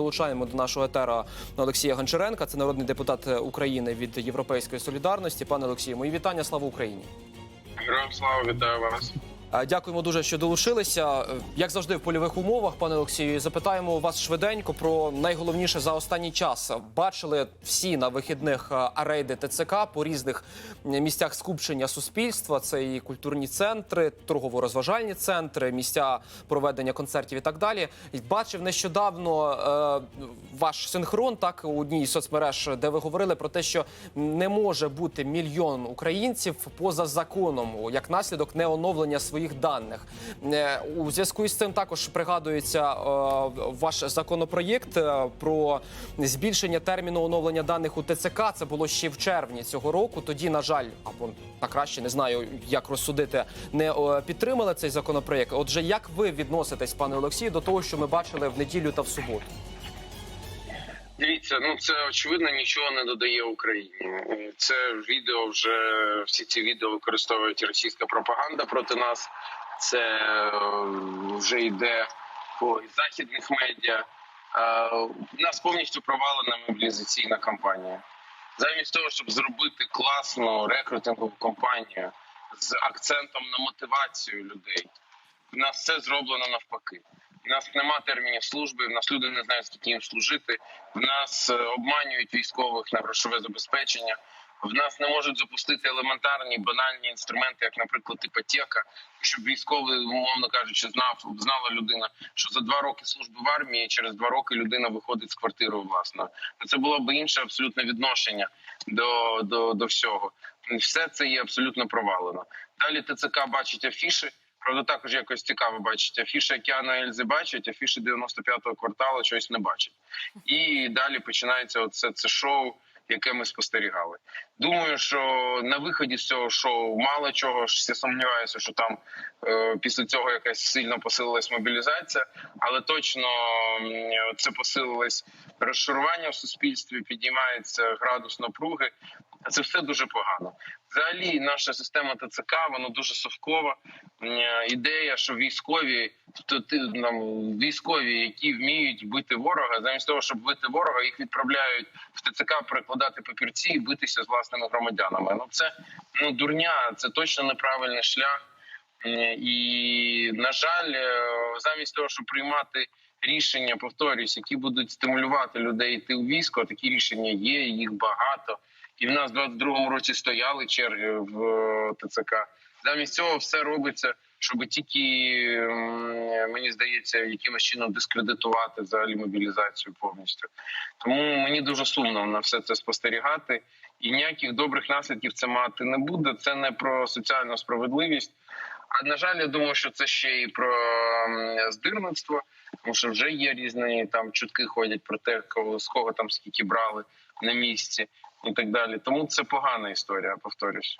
Долучаємо до нашого етера Олексія Гончаренка, це народний депутат України від Європейської солідарності. Пане Олексію, мої вітання. Слава Україні! Героям слава вітаю вас. Дякуємо дуже, що долучилися. Як завжди, в польових умовах, пане Олексію, запитаємо вас швиденько про найголовніше за останній час. Бачили всі на вихідних рейди ТЦК по різних місцях скупчення суспільства. Це і культурні центри, торгово-розважальні центри, місця проведення концертів і так далі. Бачив нещодавно е, ваш синхрон, так у одній соцмереж, де ви говорили про те, що не може бути мільйон українців поза законом як наслідок неоновлення своїх даних. Е, У зв'язку із цим також пригадується е, ваш законопроєкт е, про збільшення терміну оновлення даних у ТЦК. Це було ще в червні цього року. Тоді, на жаль, або на краще не знаю, як розсудити, не підтримали цей законопроєкт. Отже, як ви відноситесь, пане Олексію, до того, що ми бачили в неділю та в суботу? Дивіться, ну це очевидно нічого не додає Україні. Це відео вже всі ці відео використовують російська пропаганда проти нас. Це е, вже йде по західних медіа. Е, У нас повністю провалена мобілізаційна кампанія. Замість того, щоб зробити класну рекрутингову кампанію з акцентом на мотивацію людей, в нас все зроблено навпаки. Нас нема термінів служби, в нас люди не знають, скільки їм служити. В нас е, обманюють військових на грошове забезпечення. В нас не можуть запустити елементарні банальні інструменти, як, наприклад, іпотека, щоб військовий, умовно кажучи, знав знала людина, що за два роки служби в армії через два роки людина виходить з квартирою власною. Ну, Це було б інше абсолютно відношення до, до, до всього. Все це є абсолютно провалено. Далі ТЦК бачить афіши. Правда, також якось цікаво бачить. Афіші Океана Ельзи бачить, афіші 95-го кварталу щось не бачить. І далі починається оце це шоу, яке ми спостерігали. Думаю, що на виході з цього шоу мало чого я сумніваюся, що там е, після цього якась сильно посилилась мобілізація, але точно це посилилось розшарування в суспільстві, підіймається градус напруги. Це все дуже погано. Взагалі, наша система ТЦК вона дуже совкова. Ідея, що військові то ти нам військові, які вміють бити ворога, замість того, щоб бити ворога, їх відправляють в ТЦК перекладати папірці і битися з власними громадянами. Ну це ну дурня, це точно неправильний шлях. І на жаль, е, замість того, щоб приймати рішення, повторюсь, які будуть стимулювати людей йти у військо, такі рішення є, їх багато. І в нас в 22-му році стояли черги в е, ТЦК. Замість цього все робиться, щоб тільки мені здається, якимось чином дискредитувати взагалі мобілізацію повністю. Тому мені дуже сумно на все це спостерігати, і ніяких добрих наслідків це мати не буде. Це не про соціальну справедливість. А на жаль, я думаю, що це ще і про здирництво, тому що вже є різні там чутки ходять про те, кого з кого там скільки брали на місці і так далі. Тому це погана історія, повторюсь.